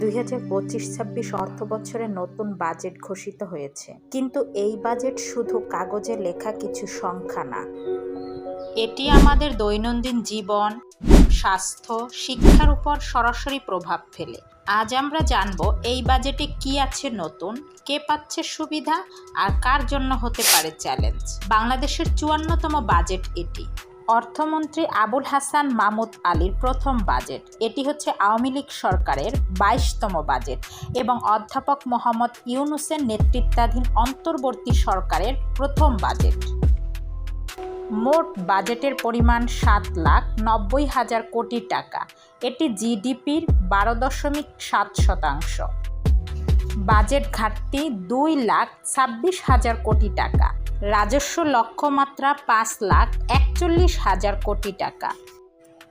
দুই হাজার পঁচিশ ছাব্বিশ অর্থ বছরের নতুন বাজেট ঘোষিত হয়েছে। কিন্তু এই বাজেট শুধু কাগজে লেখা কিছু সংখ্যা না। এটি আমাদের দৈনন্দিন জীবন, স্বাস্থ্য, শিক্ষার উপর সরাসরি প্রভাব ফেলে। আজ আমরা জানব এই বাজেটে কি আছে নতুন, কে পাচ্ছে সুবিধা, আর কার জন্য হতে পারে চ্যালেঞ্জ। বাংলাদেশের চুয়ান্নতম বাজেট এটি। অর্থমন্ত্রী আবুল হাসান মামুদ আলীর প্রথম বাজেট। এটি হচ্ছে আওয়ামী লীগ সরকারের বাইশতম বাজেট এবং অধ্যাপক মোহাম্মদ ইউনুসের নেতৃত্বাধীন অন্তর্বর্তী সরকারের প্রথম বাজেট। মোট বাজেটের পরিমাণ সাত লাখ নব্বই হাজার কোটি টাকা। এটি জিডিপির বারো দশমিক সাত শতাংশ। বাজেট ঘাটতি দুই লাখ ছাব্বিশ হাজার কোটি টাকা। রাজস্ব লক্ষ্যমাত্রা পাঁচ লাখ একচল্লিশ হাজার কোটি টাকা।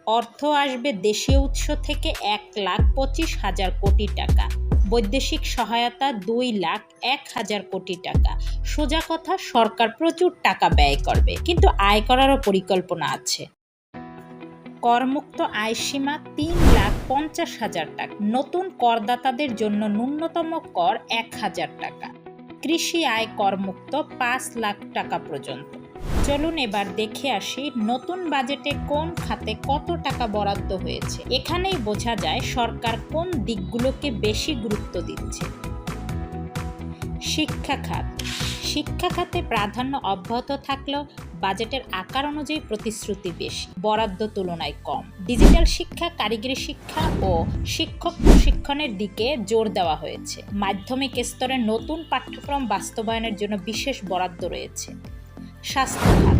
অর্থ আসবে দেশীয় উৎস থেকে এক লাখ পঁচিশ হাজার কোটি টাকা। বৈদেশিক সহায়তা দুই লাখ এক হাজার কোটি টাকা। সোজা কথা, সরকার প্রচুর টাকা ব্যয় করবে, কিন্তু আয় করারও পরিকল্পনা আছে। করমুক্ত আয়সীমা তিন লাখ পঞ্চাশ হাজার টাকা। নতুন করদাতাদের জন্য ন্যূনতম কর এক হাজার টাকা। কৃষি আয় করমুক্ত পাঁচ লাখ টাকা পর্যন্ত। চলুন এবার দেখে আসি নতুন বাজেটে কোন খাতে কত টাকা বরাদ্দ হয়েছে। এখানেই বোঝা যায় সরকার কোন দিকগুলোকে বেশি গুরুত্ব দিচ্ছে। শিক্ষা খাত। শিক্ষা খাতে প্রাধান্য অব্যাহত থাকলেও বাজেটের আকার অনুযায়ী প্রতিশ্রুতি বেশি, বরাদ্দ তুলনায় কম। ডিজিটাল শিক্ষা, কারিগরি শিক্ষা ও শিক্ষক প্রশিক্ষণের দিকে জোর দেওয়া হয়েছে। মাধ্যমিক স্তরে নতুন পাঠ্যক্রম বাস্তবায়নের জন্য বিশেষ বরাদ্দ রয়েছে। স্বাস্থ্য খাত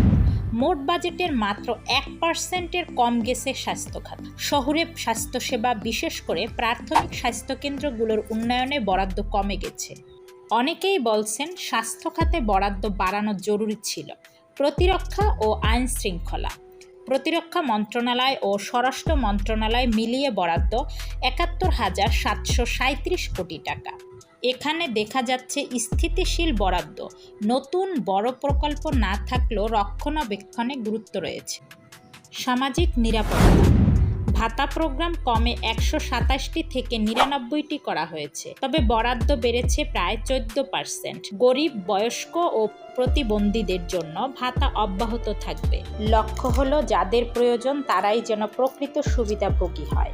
মোট বাজেটের মাত্র এক পার্সেন্টের কম গেছে স্বাস্থ্য খাত শহরে স্বাস্থ্যসেবা বিশেষ করে প্রাথমিক স্বাস্থ্যকেন্দ্রগুলোর উন্নয়নে বরাদ্দ কমে গেছে। অনেকেই বলছেন স্বাস্থ্য খাতে বরাদ্দ বাড়ানো জরুরি ছিল। প্রতিরক্ষা ও আইন শৃঙ্খলা। প্রতিরক্ষা মন্ত্রণালয় ও স্বরাষ্ট্র মন্ত্রণালয় মিলিয়ে বরাদ্দ একাত্তর হাজার সাতশো সাঁত্রিশ কোটি টাকা। এখানে দেখা যাচ্ছে স্থিতিশীল বরাদ্দ। নতুন বড় প্রকল্প না থাকলেও রক্ষণাবেক্ষণে গুরুত্ব রয়েছে। সামাজিক নিরাপত্তা। ভাতা প্রোগ্রাম কমে একশো সাতাশটি থেকে নিরানব্বইটি করা হয়েছে, তবে বরাদ্দ বেড়েছে প্রায় চোদ্দ পার্সেন্ট। গরিব, বয়স্ক ও প্রতিবন্ধীদের জন্য ভাতা অব্যাহত থাকবে। লক্ষ্য হলো, যাদের প্রয়োজন তারাই যেন প্রকৃত সুবিধাভোগী হয়।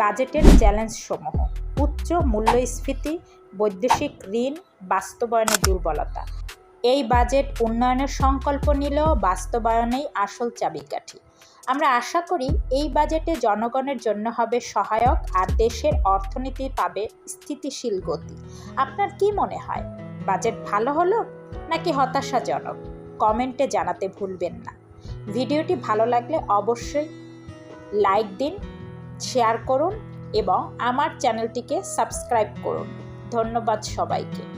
বাজেটের চ্যালেঞ্জ সমূহ। উচ্চ মূল্যস্ফীতি, বৈদেশিক ঋণ বাস্তবায়নের দুর্বলতা। এই বাজেট উন্নয়নের সংকল্প নিলেও বাস্তবায়নেই আসল চাবিকাঠি। আমরা আশা করি এই বাজেটে জনগণের জন্য হবে সহায়ক আর দেশের অর্থনীতি পাবে স্থিতিশীল গতি। আপনার কি মনে হয়? বাজেট ভালো হলো নাকি হতাশাজনক? কমেন্টে জানাতে ভুলবেন না। ভিডিওটি ভালো লাগলে অবশ্যই লাইক দিন, শেয়ার করুন এবং আমার চ্যানেলটিকে সাবস্ক্রাইব করুন। ধন্যবাদ সবাইকে।